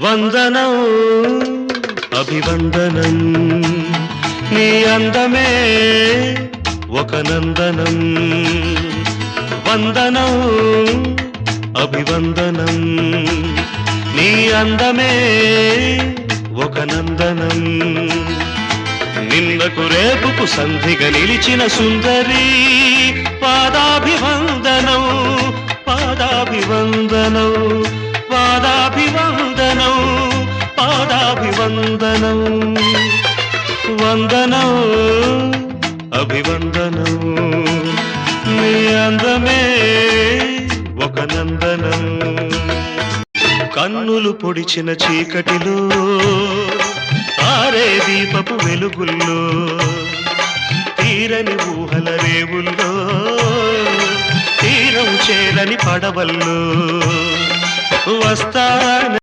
వందనం అభివందనం. నీ అందమే ఒక నందనం. వందనం అభివందనం. నీ అందమే ఒక నందనం. నిన్నకు రేపుకు సంధిగా నిలిచిన సుందరి పాదాభివందనం వందనం వందనం అభివందనం. నీ అందమే ఒక నందనం. కన్నులు పొడిచిన చీకటిలో ఆరే దీపపు వెలుగుల్లో తీరని ఊహల రేవుల్లో తీరం చేరని పడవల్లో వస్తాన